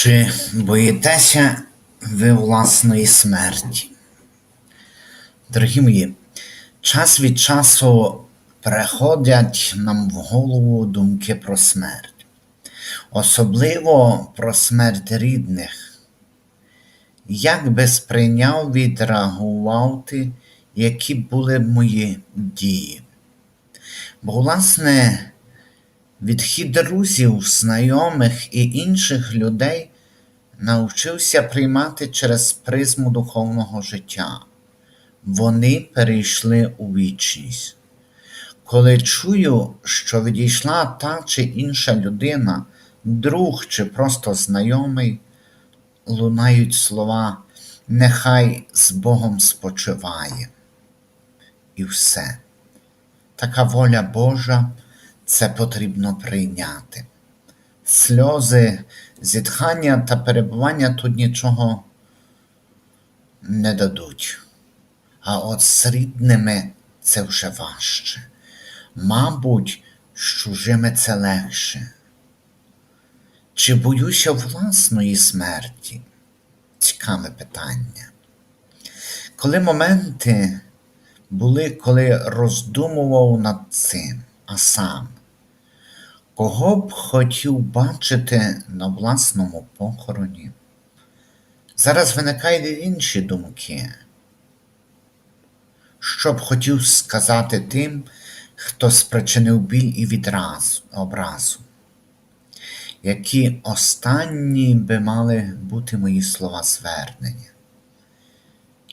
Чи боїтеся ви власної смерті? Дорогі мої, час від часу приходять нам в голову думки про смерть, особливо про смерть рідних. Як би сприйняв, відреагував ти, які були б мої дії? Бо, власне, відхід друзів, знайомих і інших людей навчився приймати через призму духовного життя. Вони перейшли у вічність. Коли чую, що відійшла та чи інша людина, друг чи просто знайомий, лунають слова Нехай з Богом спочиває. І все. Така воля Божа це потрібно прийняти. Сльози, зітхання та перебування тут нічого не дадуть. А от з це вже важче. Мабуть, з чужими це легше. Чи боюся власної смерті? Цікаве питання. Коли моменти були, коли роздумував над цим, а сам, кого б хотів бачити на власному похороні? Зараз виникають інші думки. Що б хотів сказати тим, хто спричинив біль і відраз, образу? Які останні би мали бути мої слова звернення?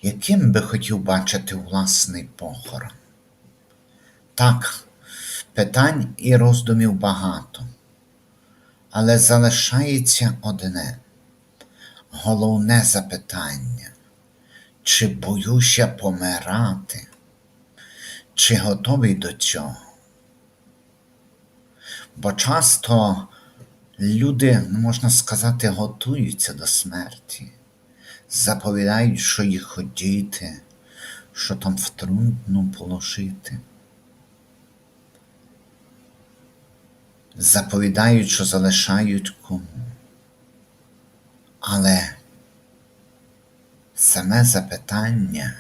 Яким би хотів бачити власний похорон? Так, питань і роздумів багато, але залишається одне головне запитання, чи боюся помирати, чи готовий до цього? Бо часто люди, можна сказати, готуються до смерті, заповідають, що їх хотіти, що там в трудно положити. Заповідають, що залишають кому. Але саме запитання,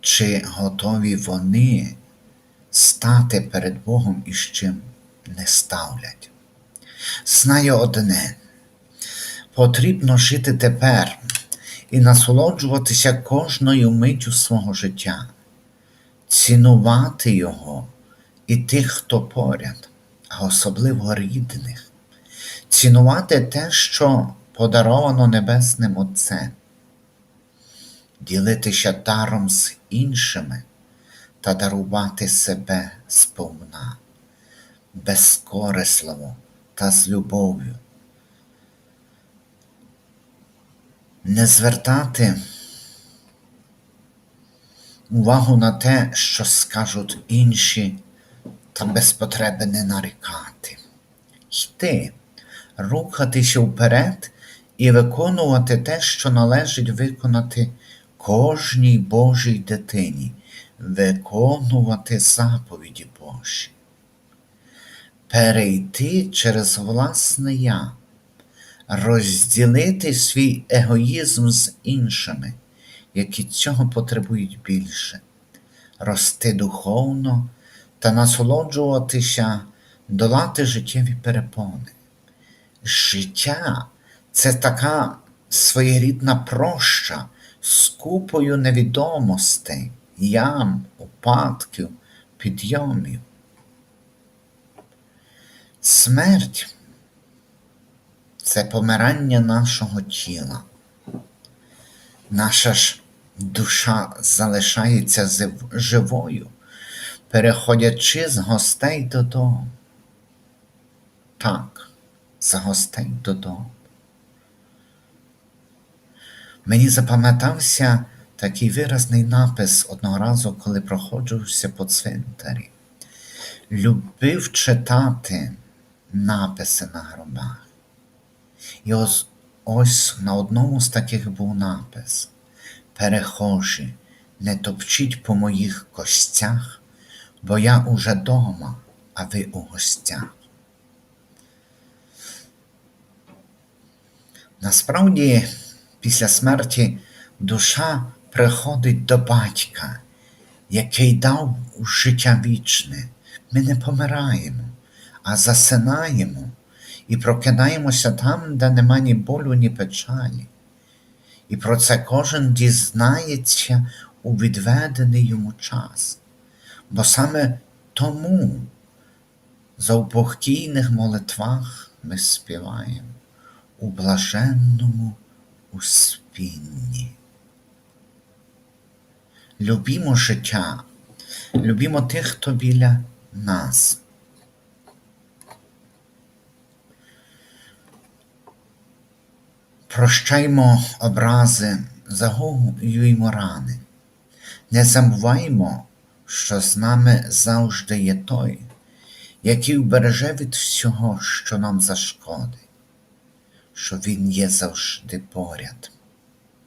чи готові вони стати перед Богом і з чим не ставлять. Знаю одне, потрібно жити тепер і насолоджуватися кожною миттю свого життя, цінувати його і тих, хто поряд, а особливо рідних, цінувати те, що подаровано Небесним Отцем, ділитися даром з іншими та дарувати себе сповна, безкорисливо та з любов'ю. Не звертати увагу на те, що скажуть інші, та без потреби не нарікати. Йти, рухатися вперед і виконувати те, що належить виконати кожній Божій дитині, виконувати заповіді Божі, перейти через власне я, розділити свій егоїзм з іншими, які цього потребують більше, рости духовно та насолоджуватися, долати життєві перепони. Життя це така своєрідна проща з купою невідомостей, ям, упадків, підйомів. Смерть це помирання нашого тіла. Наша ж душа залишається живою, переходячи з гостей додому. Так, з гостей додому. Мені запам'ятався такий виразний напис одного разу, коли проходжувався по цвинтарі. Любив читати написи на гробах. І ось, ось на одному з таких був напис: Перехожі, не топчіть по моїх костях, бо я уже дома, а ви у гостях. Насправді, після смерті душа приходить до батька, який дав життя вічне. Ми не помираємо, а засинаємо і прокидаємося там, де нема ні болю, ні печалі. І про це кожен дізнається у відведений йому час. Бо саме тому за упокійних молитвах ми співаємо у блаженному успінні. Любімо життя, любімо тих, хто біля нас. Прощаймо образи, загоюємо рани. Не забуваймо, що з нами завжди є той, який вбереже від всього, що нам зашкодить, що Він є завжди поряд,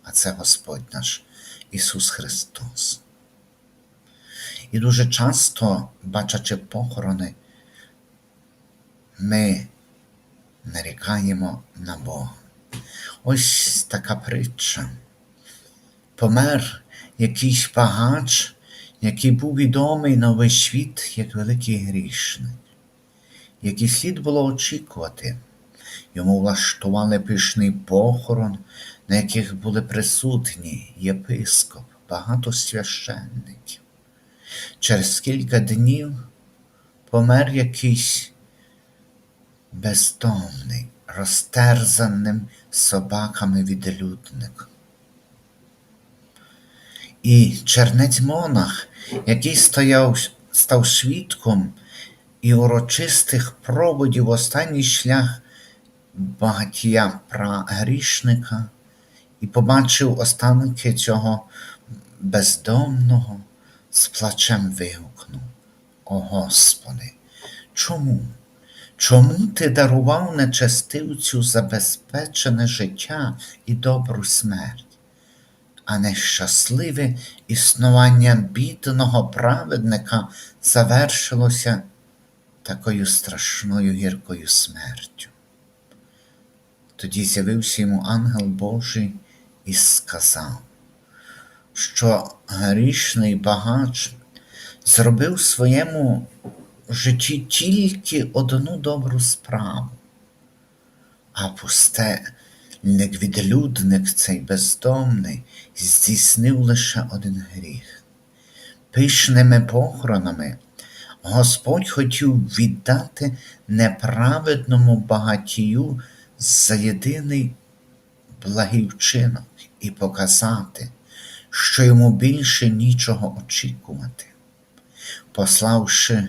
а це Господь наш Ісус Христос. І дуже часто, бачачи похорони, ми нарікаємо на Бога. Ось така притча. Помер якийсь багач, який був відомий на весь світ як великий грішник, який слід було очікувати. Йому влаштували пишний похорон, на яких були присутні єпископ, багато священників. Через кілька днів помер якийсь бездомний, розтерзаним собаками відлюдник. І чернець монах, який стояв, став свідком і урочистих проводів останній шлях багатія грішника, і побачив останки цього бездомного, з плачем вигукнув: О Господи, чому? Чому ти дарував нечестивцю забезпечене життя і добру смерть, а нещасливе існування бідного праведника завершилося такою страшною гіркою смертю? Тоді з'явився йому ангел Божий і сказав, що грішний багач зробив в своєму житті тільки одну добру справу, а пустельник відлюдник цей бездомний здійснив лише один гріх. Пишними похоронами Господь хотів віддати неправедному багатію за єдиний благий вчинок і показати, що йому більше нічого очікувати, пославши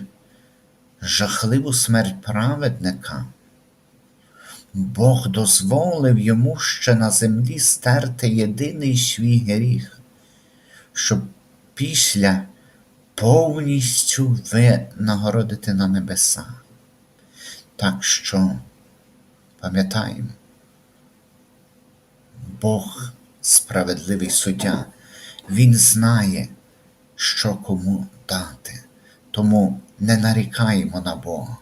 жахливу смерть праведника, Бог дозволив йому ще на землі стерти єдиний свій гріх, щоб після повністю винагородити на небесах. Так що пам'ятаємо, Бог справедливий суддя, Він знає, що кому дати. Тому не нарікаємо на Бога,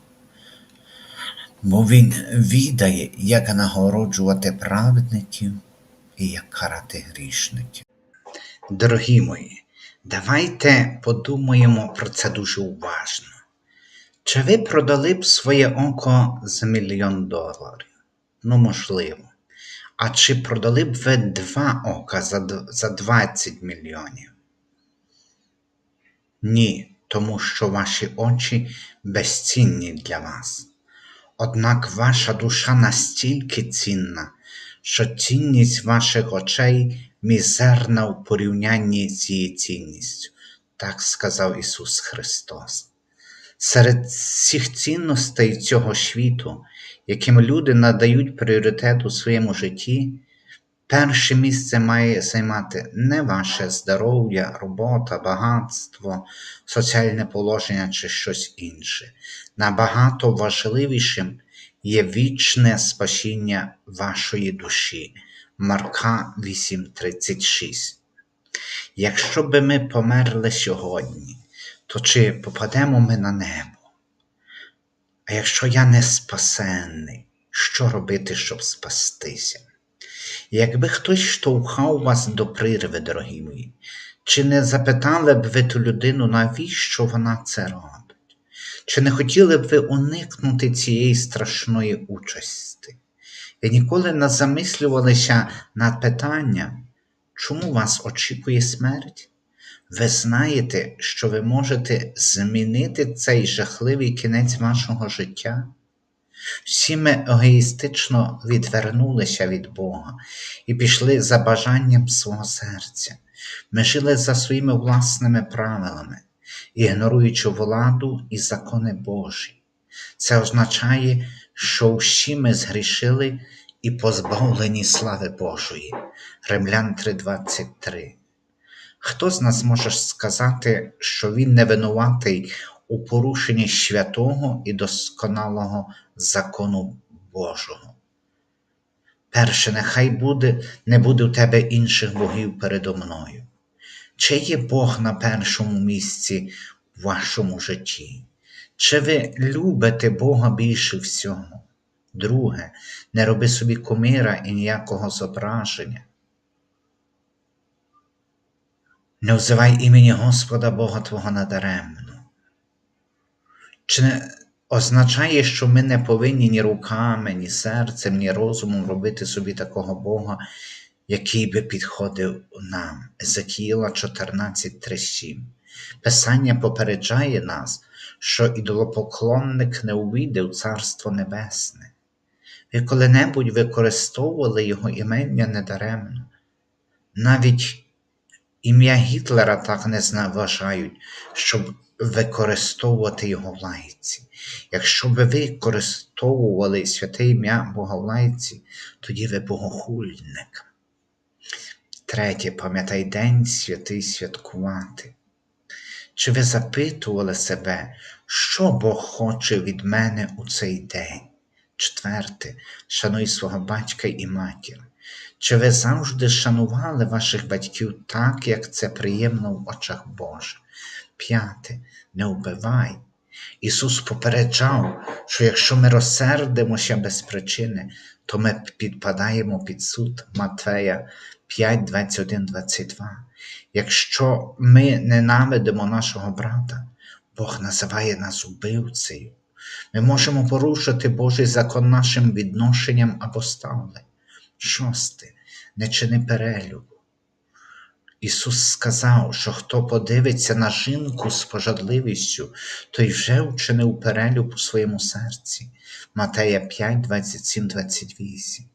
бо Він відає, як нагороджувати праведників і як карати грішників. Дорогі мої, давайте подумаємо про це дуже уважно. Чи ви продали б своє око за мільйон доларів? Ну, можливо. А чи продали б ви два ока за, за 20 мільйонів? Ні тому що ваші очі безцінні для вас. Однак ваша душа настільки цінна, що цінність ваших очей мізерна в порівнянні з її цінністю, так сказав Ісус Христос. Серед всіх цінностей цього світу, яким люди надають пріоритет у своєму житті, Перше місце має займати не ваше здоров'я, робота, багатство, соціальне положення чи щось інше. Набагато важливішим є вічне спасіння вашої душі. Марка 8:36. Якщо би ми померли сьогодні, то чи попадемо ми на небо? А якщо я не спасенний, що робити, щоб спастися? Якби хтось штовхав вас до прірви, дорогі мої, чи не запитали б ви ту людину, навіщо вона це робить? Чи не хотіли б ви уникнути цієї страшної участі? Ви ніколи не замислювалися над питанням, чому вас очікує смерть? Ви знаєте, що ви можете змінити цей жахливий кінець вашого життя? Всі ми егоїстично відвернулися від Бога і пішли за бажанням свого серця. Ми жили за своїми власними правилами, ігноруючи владу і закони Божі. Це означає, що всі ми згрішили і позбавлені слави Божої. Римлян 3:23. Хто з нас може сказати, що він не винуватий у порушенні святого і досконалого закону Божого? Перше, нехай буде, не буде у тебе інших богів передо мною. Чи є Бог на першому місці в вашому житті? Чи ви любите Бога більше всього? Друге, не роби собі кумира і ніякого зображення. Не взивай імені Господа Бога Твого надаремно. Чи не означає, що ми не повинні ні руками, ні серцем, ні розумом робити собі такого Бога, який би підходив нам? Езекіїла 14.3.7. Писання попереджає нас, що ідолопоклонник не увійде в Царство Небесне. Ви коли-небудь використовували його імення недаремно. Навіть ім'я Гітлера так не зневажають, щоб використовувати його в лайці. Якщо ви використовували святе ім'я Бога в лайці, тоді ви богохульник. Третє, пам'ятай день святий святкувати. Чи ви запитували себе, що Бог хоче від мене у цей день? Четверте, шануй свого батька і матір. Чи ви завжди шанували ваших батьків так, як це приємно в очах Божих? П'яте, не вбивай. Ісус попереджав, що якщо ми розсердимося без причини, то ми підпадаємо під суд Матвея 5, 21, 22. Якщо ми ненавидимо нашого брата, Бог називає нас убивцею. Ми можемо порушити Божий закон нашим відношенням або ставленням. Шосте, не чини перелюбу. Ісус сказав, що хто подивиться на жінку з пожадливістю, той вже вчинив перелюб у своєму серці. Матея 5, 27, 28.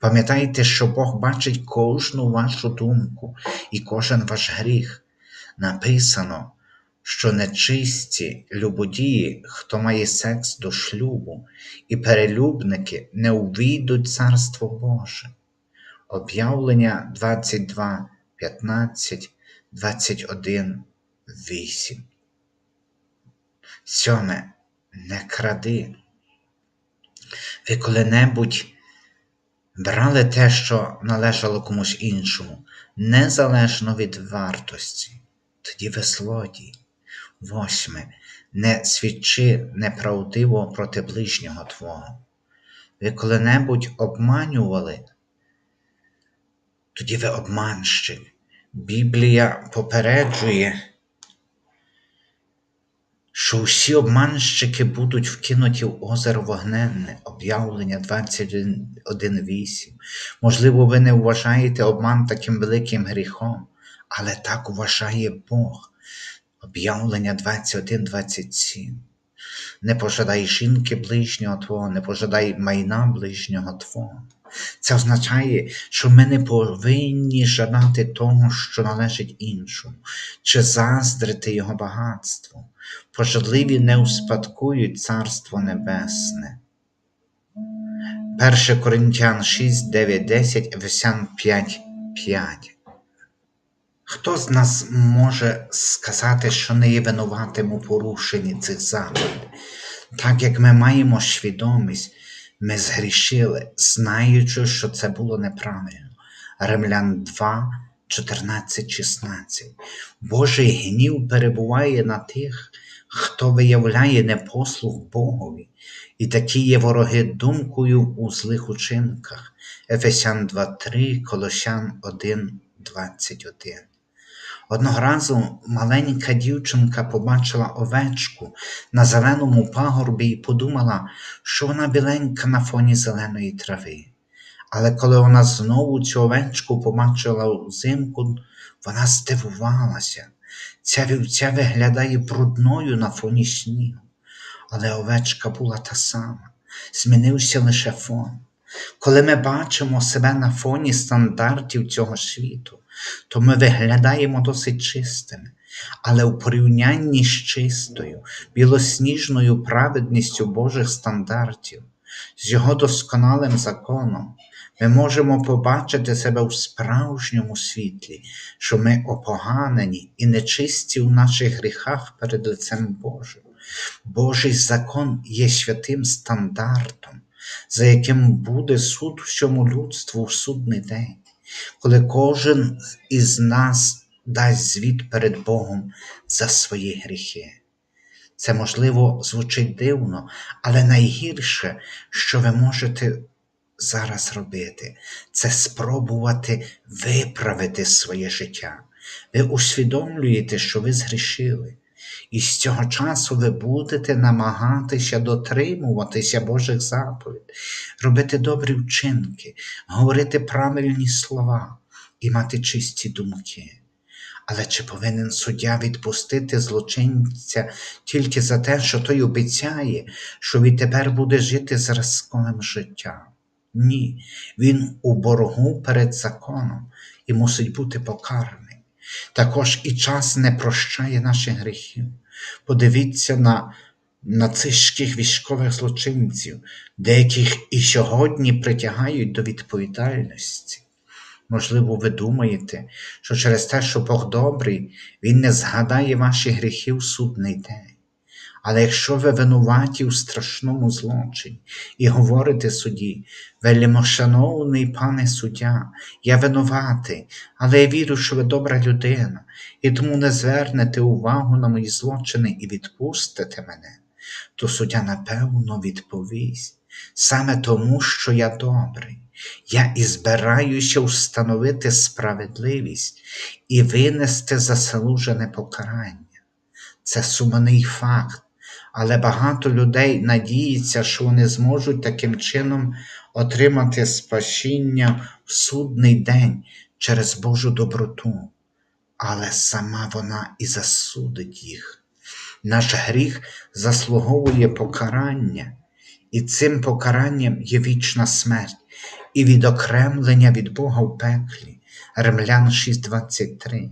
Пам'ятайте, що Бог бачить кожну вашу думку і кожен ваш гріх. Написано, що нечисті любодії, хто має секс до шлюбу, і перелюбники не увійдуть Царство Боже. Об'явлення 22, 15, 21, 8. Сьоме. Не кради. Ви коли-небудь брали те, що належало комусь іншому, незалежно від вартості. Тоді ви злодій. Восьме. Не свідчи неправдиво проти ближнього Твого. Ви коли-небудь обманювали, тоді ви обманщик. Біблія попереджує, що всі обманщики будуть вкинуті в озеро вогненне, об'явлення 21.8. Можливо, ви не вважаєте обман таким великим гріхом, але так вважає Бог. Об'явлення 21.27. Не пожадай жінки ближнього Твого, не пожадай майна ближнього Твого. Це означає, що ми не повинні жадати того, що належить іншому, чи заздрити його багатству. Пожадливі не успадкують Царство Небесне. 1 Коринтян 6, 9, 10, Ефесян 5, 5. Хто з нас може сказати, що не є винуватим у порушенні цих заповідей? Так як ми маємо свідомість, ми згрішили, знаючи, що це було неправильно. Римлян 2, 14.16. Божий гнів перебуває на тих, хто виявляє непослух Богові, і такі є вороги думкою у злих учинках. Ефесян 2.3, Колосян 1.21. Одного разу маленька дівчинка побачила овечку на зеленому пагорбі і подумала, що вона біленька на фоні зеленої трави. Але коли вона знову цю овечку побачила взимку, вона здивувалася. Ця вівця виглядає брудною на фоні снігу. Але овечка була та сама, змінився лише фон. Коли ми бачимо себе на фоні стандартів цього світу, то ми виглядаємо досить чистими, але у порівнянні з чистою, білосніжною праведністю Божих стандартів, з його досконалим законом, ми можемо побачити себе в справжньому світлі, що ми опоганені і нечисті у наших гріхах перед лицем Божим. Божий закон є святим стандартом, за яким буде суд всьому людству в судний день, коли кожен із нас дасть звіт перед Богом за свої гріхи. Це, можливо, звучить дивно, але найгірше, що ви можете зараз робити, це спробувати виправити своє життя. Ви усвідомлюєте, що ви згрішили. І з цього часу ви будете намагатися дотримуватися Божих заповідей, робити добрі вчинки, говорити правильні слова і мати чисті думки. Але чи повинен суддя відпустити злочинця тільки за те, що той обіцяє, що відтепер буде жити зразковим життям? Ні, він у боргу перед законом і мусить бути покараний. Також і час не прощає наших гріхів. Подивіться на нацистських військових злочинців, деяких і сьогодні притягають до відповідальності. Можливо, ви думаєте, що через те, що Бог добрий, Він не згадає ваші гріхи в судний день. Але якщо ви винуваті у страшному злочині і говорите судді, вельмошановний пане суддя, я винуватий, але я вірю, що ви добра людина, і тому не звернете увагу на мої злочини і відпустите мене, то суддя напевно відповість саме тому, що я добрий. Я і збираюся встановити справедливість і винести заслужене покарання. Це сумний факт, але багато людей надіються, що вони зможуть таким чином отримати спасіння в судний день через Божу доброту, але сама вона і засудить їх. Наш гріх заслуговує покарання, і цим покаранням є вічна смерть і відокремлення від Бога в пеклі. Римлян 6:23.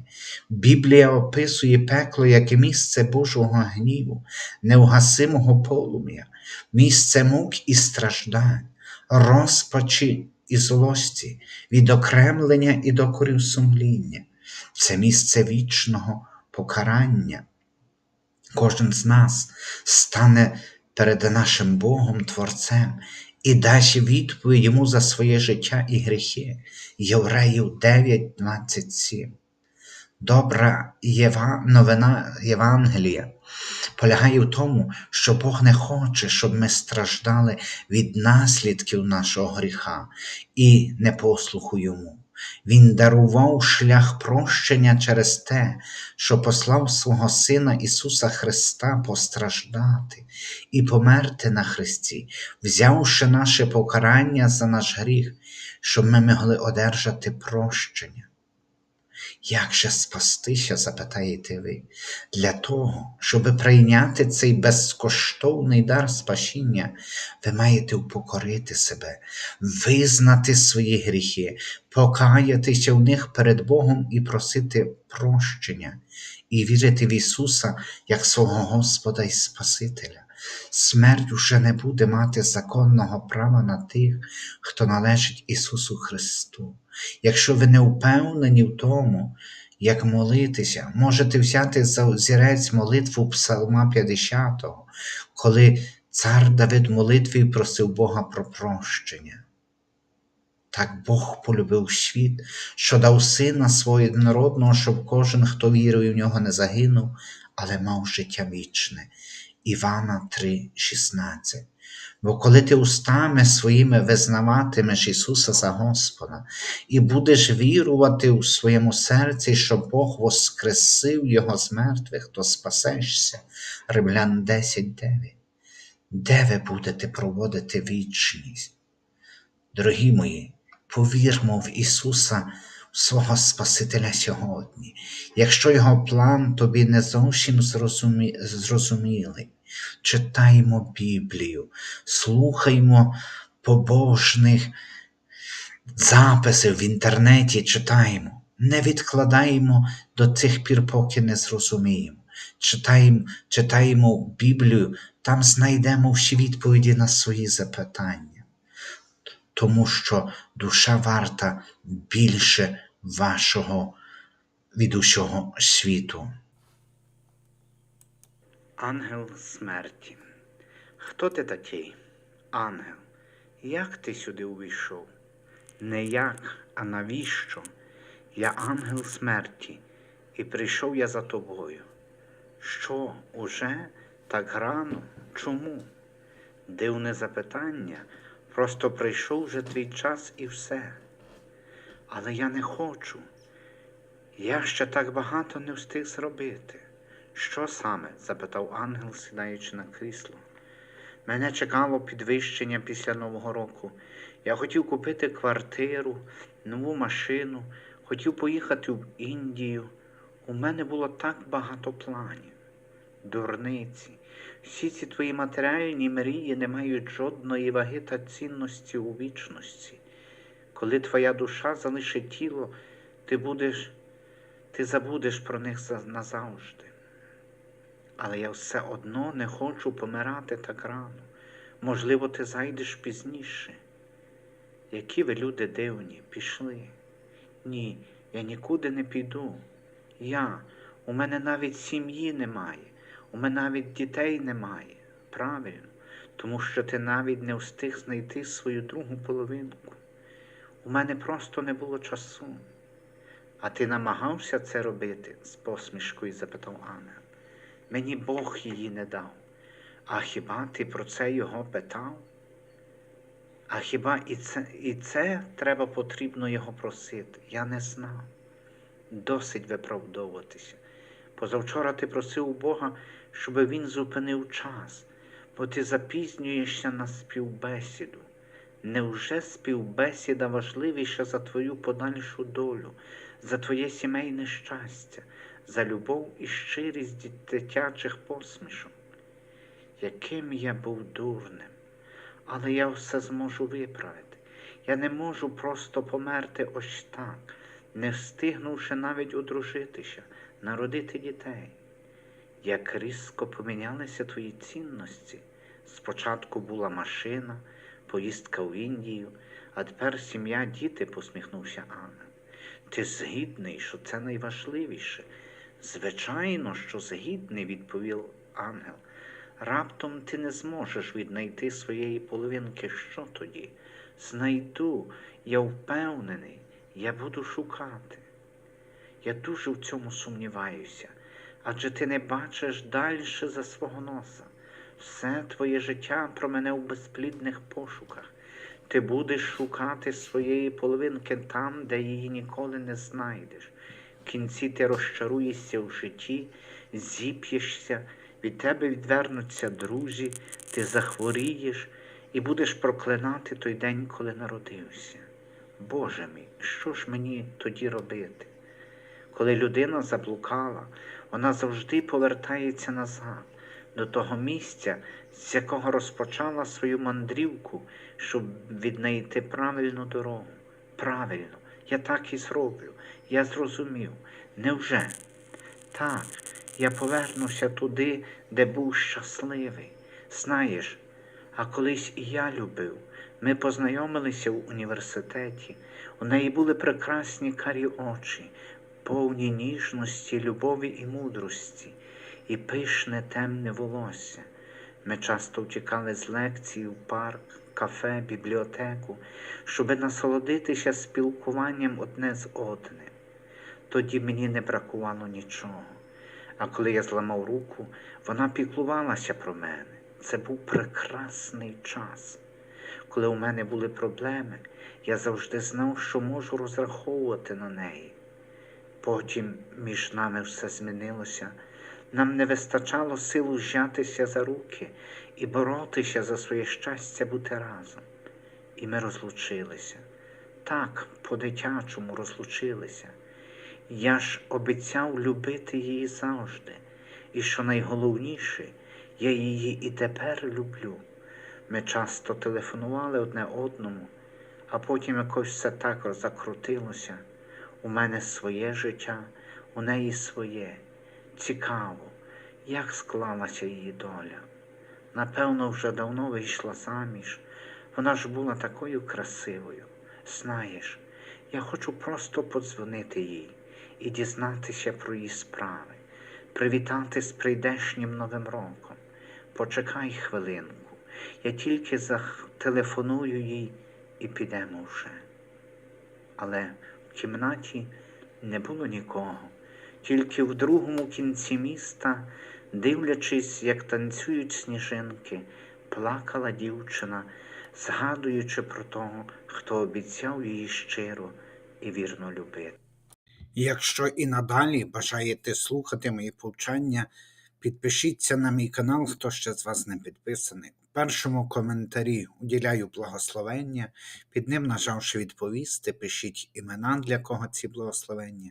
Біблія описує пекло як місце Божого гніву, неугасимого полум'я, місце мук і страждань, розпачі і злості, відокремлення і докорів сумління. Це місце вічного покарання. Кожен з нас стане перед нашим Богом Творцем і дасть відповідь йому за своє життя і гріхи. Євреїв 9.27. Добра Єва... новина Євангелія полягає в тому, що Бог не хоче, щоб ми страждали від наслідків нашого гріха і непослуху Йому. Він дарував шлях прощення через те, що послав свого Сина Ісуса Христа постраждати і померти на Христі, взявши наше покарання за наш гріх, щоб ми могли одержати прощення. Як же спастися, запитаєте ви, для того, щоб прийняти цей безкоштовний дар спасіння, ви маєте упокорити себе, визнати свої гріхи, покаятися в них перед Богом і просити прощення, і вірити в Ісуса як свого Господа і Спасителя. Смерть уже не буде мати законного права на тих, хто належить Ісусу Христу. Якщо ви не впевнені в тому, як молитися, можете взяти за зірець молитву Псалма 50, коли цар Давид молитві просив Бога про прощення. Так Бог полюбив світ, що дав сина свого єдинородного, щоб кожен, хто вірує в нього, не загинув, але мав життя вічне. Івана 3,16. Бо коли ти устами своїми визнаватимеш Ісуса за Господа і будеш вірувати у своєму серці, що Бог воскресив Його з мертвих, то спасешся. Римлян 10.9. Де ви будете проводити вічність? Дорогі мої, повірмо в Ісуса, свого Спасителя сьогодні, якщо Його план тобі не зовсім зрозумі... зрозумілий. Читаймо Біблію, слухаймо побожних записів в інтернеті, читаємо, не відкладаємо до тих пір, поки не зрозуміємо. Читаємо, читаємо Біблію, там знайдемо всі відповіді на свої запитання, тому що душа варта більше вашого від світу. Ангел смерті. Хто ти такий? Ангел. Як ти сюди увійшов? Не як, а навіщо? Я ангел смерті, і прийшов я за тобою. Що, уже так рано? Чому? Дивне запитання, просто прийшов вже твій час і все. Але я не хочу. Я ще так багато не встиг зробити. Що саме? запитав ангел, сідаючи на крісло. Мене чекало підвищення після Нового року. Я хотів купити квартиру, нову машину, хотів поїхати в Індію. У мене було так багато планів. Дурниці, всі ці твої матеріальні мрії не мають жодної ваги та цінності у вічності. Коли твоя душа залишить тіло, ти будеш, ти забудеш про них назавжди. Але я все одно не хочу помирати так рано. Можливо, ти зайдеш пізніше. Які ви люди дивні, пішли. Ні, я нікуди не піду. Я, у мене навіть сім'ї немає, у мене навіть дітей немає. Правильно, тому що ти навіть не встиг знайти свою другу половинку. У мене просто не було часу. А ти намагався це робити? з посмішкою запитав Ангел. Мені Бог її не дав. А хіба ти про це його питав? А хіба і це, і це треба потрібно його просити? Я не знав. Досить виправдовуватися. Позавчора ти просив у Бога, щоб він зупинив час, бо ти запізнюєшся на співбесіду. Невже співбесіда важливіша за твою подальшу долю, за твоє сімейне щастя, за любов і щирість дитячих посмішок? Яким я був дурним, але я все зможу виправити. Я не можу просто померти ось так, не встигнувши навіть одружитися, народити дітей. Як різко помінялися твої цінності. Спочатку була машина, поїздка в Індію, а тепер сім'я, діти, посміхнувся Ангел. Ти згідний, що це найважливіше. Звичайно, що згідний, відповів ангел. Раптом ти не зможеш віднайти своєї половинки. Що тоді? Знайду, я впевнений, я буду шукати. Я дуже в цьому сумніваюся, адже ти не бачиш далі за свого носа. Все твоє життя промене в безплідних пошуках. Ти будеш шукати своєї половинки там, де її ніколи не знайдеш. В кінці ти розчаруєшся в житті, зіп'єшся, від тебе відвернуться друзі, ти захворієш і будеш проклинати той день, коли народився. Боже мій, що ж мені тоді робити? Коли людина заблукала, вона завжди повертається назад, до того місця, з якого розпочала свою мандрівку, щоб віднайти правильну дорогу. Правильно, я так і зроблю. Я зрозумів. Невже? Так, я повернуся туди, де був щасливий. Знаєш, а колись і я любив. Ми познайомилися в університеті. У неї були прекрасні карі очі, повні ніжності, любові і мудрості, і пишне темне волосся. Ми часто втікали з лекцій в парк, кафе, бібліотеку, щоби насолодитися спілкуванням одне з одним. Тоді мені не бракувало нічого. А коли я зламав руку, вона піклувалася про мене. Це був прекрасний час. Коли у мене були проблеми, я завжди знав, що можу розраховувати на неї. Потім між нами все змінилося. Нам не вистачало сил взятися за руки і боротися за своє щастя бути разом. І ми розлучилися. Так, по-дитячому розлучилися. Я ж обіцяв любити її завжди, і що найголовніше, я її і тепер люблю. Ми часто телефонували одне одному, а потім якось все так закрутилося. У мене своє життя, у неї своє. Цікаво, як склалася її доля. Напевно, вже давно вийшла заміж. Вона ж була такою красивою. Знаєш, я хочу просто подзвонити їй і дізнатися про її справи, привітати з прийдешнім Новим роком. Почекай хвилинку, я тільки зателефоную їй і підемо вже. Але в кімнаті не було нікого, тільки в другому кінці міста, дивлячись, як танцюють сніжинки, плакала дівчина, згадуючи про того, хто обіцяв її щиро і вірно любити. Якщо і надалі бажаєте слухати мої повчання, підпишіться на мій канал, хто ще з вас не підписаний. Першому коментарі уділяю благословення, під ним нажавши відповісти, пишіть імена, для кого ці благословення,